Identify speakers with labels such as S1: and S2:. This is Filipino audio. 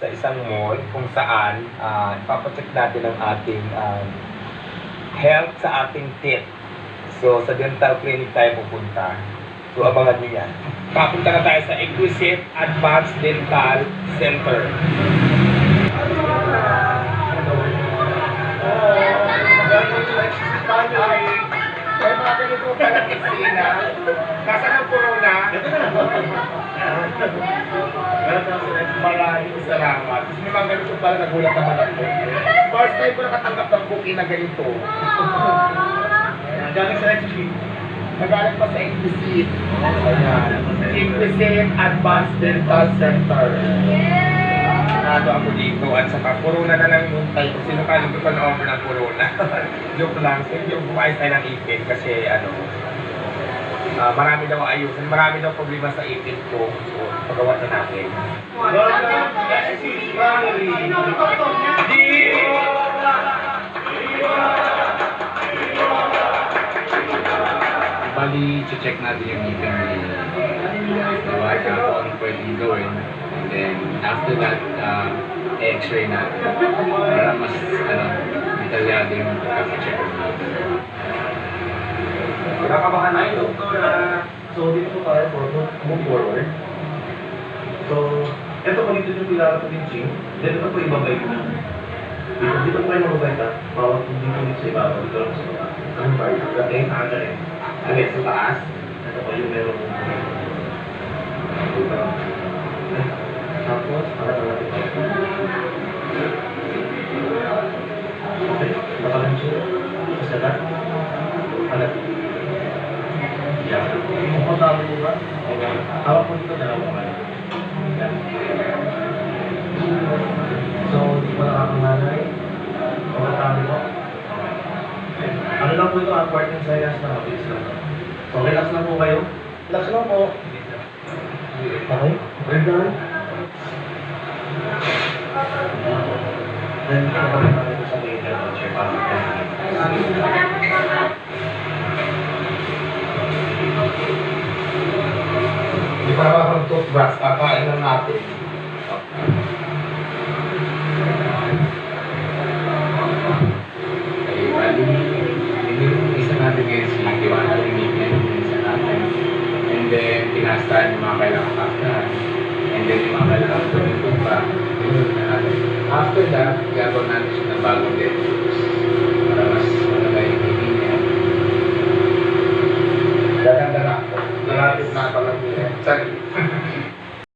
S1: sa isang mall kung saan uh, ipapacheck natin ang ating um, health sa ating teeth. So, sa dental clinic tayo pupunta. So, abangan niyo yan. Papunta na tayo sa Exquisite Advanced Dental Center. Ay, mga ganito pala pisina. Nasa ng corona. Maraming salamat. May mga ganito pala nagulat naman ako. First time ko nakatanggap ng booking na ganito.
S2: Galing sa extreme.
S1: Nagaling pa sa Inquisite. Ayan. Inquisite Advanced Dental Center. Nado ako dito at saka corona na lang yung tayo kasi nakalong ko na ako ng corona. Joke lang. Yung bumayos tayo ng ipin kasi ano, ah, marami daw ayusin, marami daw problema sa ipin ko. So, pagawa na natin.
S3: Bali, check natin yung ngipin ni ni wife na kung ano pwedeng gawin. And then, after that, uh, x-ray natin. Para mas, ano, detalyado yung pagkakacheck ngipin.
S1: Nakakabahan na ito.
S2: So, dito po tayo for move forward. So, ito po dito yung pilara po yung gym. Then, ito po ibang bike na. Dito, dito po kayo mag-bike ha. Bawat hindi po dito sa ibabaw. Dito lang sa baba. Ang bike. Okay, nakagaling. Okay, sa taas. Ito po yung meron mo. Tapos, nakatala dito. Okay, nakalang siya. Sa lahat. Alat. Yeah. Komportable po ba? Hawak po dito dalawa. So, di po nakakanganay. Komportable po. Okay. Ano lang po ito, awkward yung sayas na mabilis lang. So, relax lang po kayo. Relax lang po. Okay? Well done. Then, kapag tayo sa later, check out
S1: Ba akong toothbrush? Kakain lang natin.
S3: Okay, bali, isa natin ngayon si yung ngipin, yung isa natin. And then, pinastahan yung mga kailangan kastahan. And then, yung mga kailangan tumutong natin. After that, gagawin natin siya ng bagong dentures.